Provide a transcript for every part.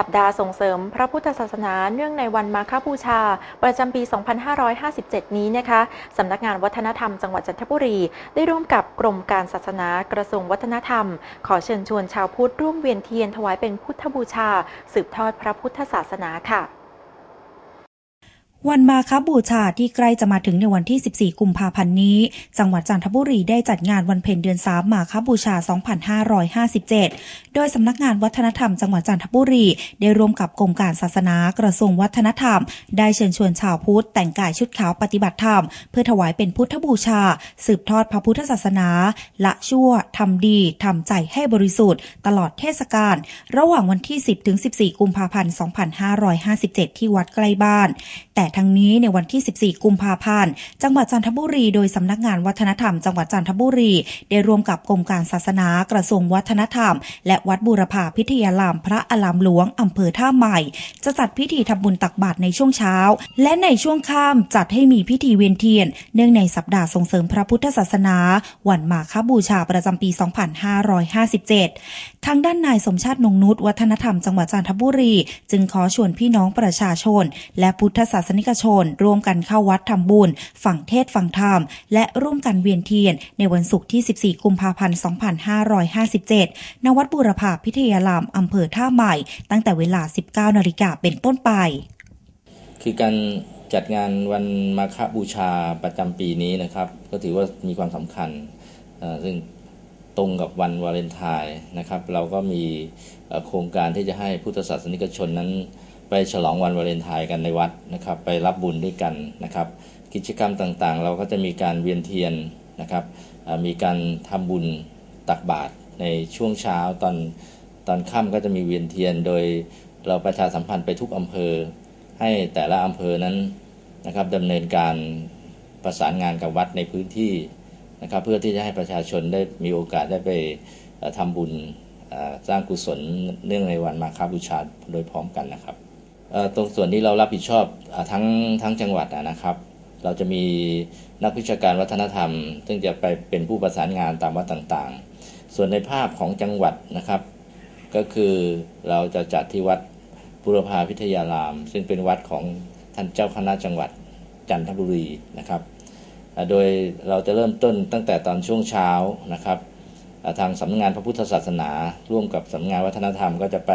สัปดาห์ส่งเสริมพระพุทธศาสนาเนื่องในวันมาฆบูชา ประจำปี 2557 นี้นะคะสำนักงานวัฒนธรรมจังหวัดจันทบุรี ได้ร่วมกับกรมการศาสนากระทรวงวัฒนธรรม ขอเชิญชวนชาวพุทธร่วมเวียนเทียนถวายเป็นพุทธบูชา สืบทอดพระพุทธศาสนาค่ะ วันมาคบูชาที่ใกล้จะมาถึงในวันที่ 14 กุมภาพันธ์นี้ จังหวัดจันทบุรีได้จัดงานวันเพ็ญเดือน 3 มาคบูชา 2557 โดยสำนักงานวัฒนธรรมจังหวัดจันทบุรี ได้ร่วมกับกรมการศาสนากระทรวงวัฒนธรรม ได้เชิญชวนชาวพุทธแต่งกายชุดขาวปฏิบัติธรรม เพื่อถวายเป็นพุทธบูชา สืบทอดพระพุทธศาสนา ละชั่วทำดีทำใจให้บริสุทธิ์ ตลอดเทศกาลระหว่างวันที่ 10 ถึง 14 กุมภาพันธ์ 2557 ที่วัดใกล้บ้าน แต่ทั้งนี้ในวันที่ 14 กุมภาพันธ์ จังหวัดจันทบุรี โดยสำนักงานวัฒนธรรม จังหวัดจันทบุรี ได้ร่วมกับกรมการศาสนากระทรวงวัฒนธรรม และวัดบูรพาพิทยารามพระอารามหลวงอำเภอท่าใหม่ จะจัดพิธีทำบุญตักบาตรในช่วงเช้า และในช่วงค่ำจัดให้มีพิธีเวียนเทียน เนื่องในสัปดาห์ส่งเสริมพระพุทธศาสนา วันมาฆบูชาประจำปี 2557 ทางด้านนายสมชาตินงนุษวัฒนธรรมจังหวัดจันทบุรี จึงขอชวนพี่น้องประชาชน และพุทธศาสนิิกชน ร่วมกันเข้าวัดทำบุญฝังเทศฝังธรรม และร่วมกันเวียนเทียน ในวันศุกร์ที่ 14 กุมภาพันธ์ 2557 ณ วัดบูรพาพิทยารามอำเภอท่าใหม่ ตั้งแต่เวลา 19 นาฬิกาเป็นต้นไป คือการจัดงานวันมาฆบูชาประจำปีนี้นะครับ ก็ถือว่ามีความสำคัญ ซึ่งตรงกับวันวาเลนไทน์นะครับ เราก็มีโครงการที่จะให้พุทธศาสนิกชนนั้น ไปฉลองวันวาเลนไทน์กันในวัดนะครับ ไปรับบุญด้วยกันนะครับ กิจกรรมต่างๆ เราก็จะมีการเวียนเทียนนะครับมีการทำบุญตักบาตรในช่วงเช้าตอนตอนค่ำก็จะมีเวียนเทียนโดยเราประชาสัมพันธ์ไปทุกอำเภอ ให้แต่ละอำเภอนั้นนะครับดำเนินการประสานงานกับวัดในพื้นที่นะครับเพื่อที่จะให้ประชาชนได้มีโอกาสได้ไปทำบุญสร้างกุศลเนื่องในวันมาฆบูชาโดยพร้อมกันนะครับ ตรงส่วนที่เรารับผิดชอบทั้งทั้งจังหวัดนะครับ เราจะมีนักวิชาการวัฒนธรรม ซึ่งจะไปเป็นผู้ประสานงานตามวัดต่างๆ ส่วนในภาพของจังหวัดนะครับ ก็คือเราจะจัดที่วัดบุรพาพิทยาราม ซึ่งเป็นวัดของท่านเจ้าคณะจังหวัดจันทบุรีนะครับโดยเราจะเริ่มต้นตั้งแต่ตอนช่วงเช้านะครับ ทางสำนักงานพระพุทธศาสนา ร่วมกับสำนักงานวัฒนธรรมก็จะไป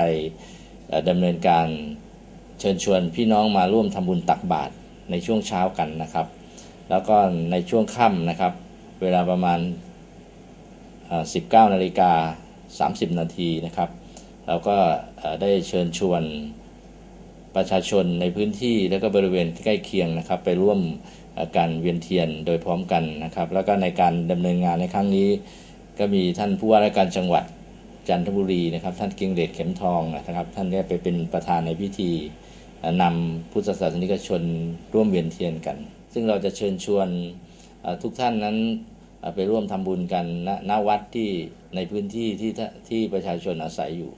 ดำเนินการ เชิญชวนพี่น้องมาร่วมทำบุญตักบาตรในช่วงเช้ากันนะครับ แล้วก็ในช่วงค่ำนะครับ เวลาประมาณ 19นาฬิกา30 นาทีนะครับ เราก็ได้เชิญชวนประชาชนในพื้นที่และก็บริเวณใกล้เคียงนะครับ ไปร่วมการเวียนเทียนโดยพร้อมกันนะครับ แล้วก็ในการดำเนินงานในครั้งนี้ ก็มีท่านผู้ว่าราชการจังหวัด จันทบุรีนะครับ ท่านเกียงเดชเข็มทองนะครับ ท่านได้ไปเป็นประธานในพิธีนำพุทธศาสนิกชนร่วมเวียนเทียนกัน ซึ่งเราจะเชิญชวนทุกท่านนั้นไปร่วมทำบุญกันณวัดที่ในพื้นที่ที่ที่ประชาชนอาศัยอยู่